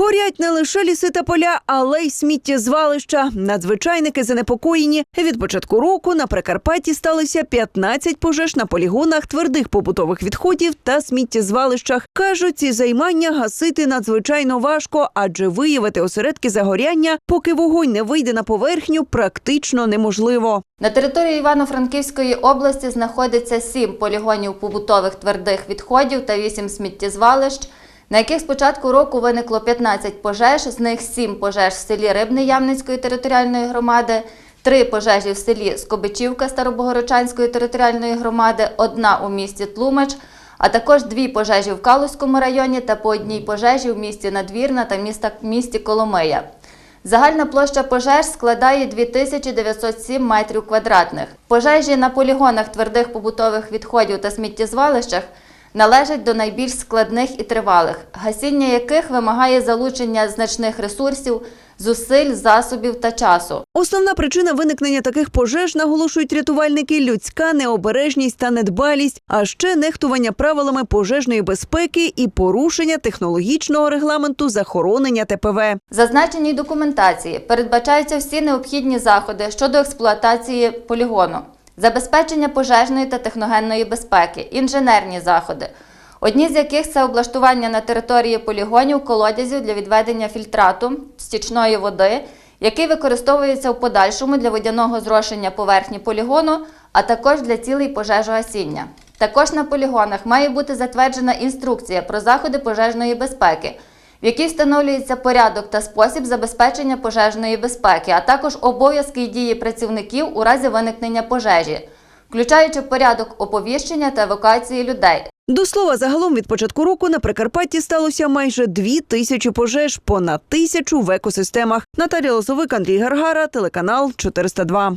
Горять не лише ліси та поля, але й сміттєзвалища. Надзвичайники занепокоєні. Від початку року на Прикарпатті сталося 15 пожеж на полігонах твердих побутових відходів та сміттєзвалищах. Кажуть, ці займання гасити надзвичайно важко, адже виявити осередки загоряння, поки вогонь не вийде на поверхню, практично неможливо. На території Івано-Франківської області знаходиться сім полігонів побутових твердих відходів та вісім сміттєзвалищ, на яких з початку року виникло 15 пожеж, з них 7 пожеж в селі Рибне Ямницької територіальної громади, 3 пожежі в селі Скобичівка Старобогородчанської територіальної громади, одна у місті Тлумач, а також дві пожежі в Калузькому районі та по одній пожежі в місті Надвірна та місті Коломия. Загальна площа пожеж складає 2907 метрів квадратних. Пожежі на полігонах твердих побутових відходів та сміттєзвалищах належать до найбільш складних і тривалих, гасіння яких вимагає залучення значних ресурсів, зусиль, засобів та часу. Основна причина виникнення таких пожеж, наголошують рятувальники, людська необережність та недбалість, а ще нехтування правилами пожежної безпеки і порушення технологічного регламенту захоронення ТПВ. Зазначеній документації передбачаються всі необхідні заходи щодо експлуатації полігону, забезпечення пожежної та техногенної безпеки, інженерні заходи. Одні з яких це облаштування на території полігонів колодязів для відведення фільтрату стічної води, який використовується в подальшому для водяного зрошення поверхні полігону, а також для цілей пожежогасіння. Також на полігонах має бути затверджена інструкція про заходи пожежної безпеки, в якій встановлюється порядок та спосіб забезпечення пожежної безпеки, а також обов'язки й дії працівників у разі виникнення пожежі, включаючи порядок оповіщення та евакуації людей. До слова, загалом від початку року на Прикарпатті сталося майже дві тисячі пожеж, понад тисячу в екосистемах. Наталія Лосовик, Андрій Гаргара, телеканал 402.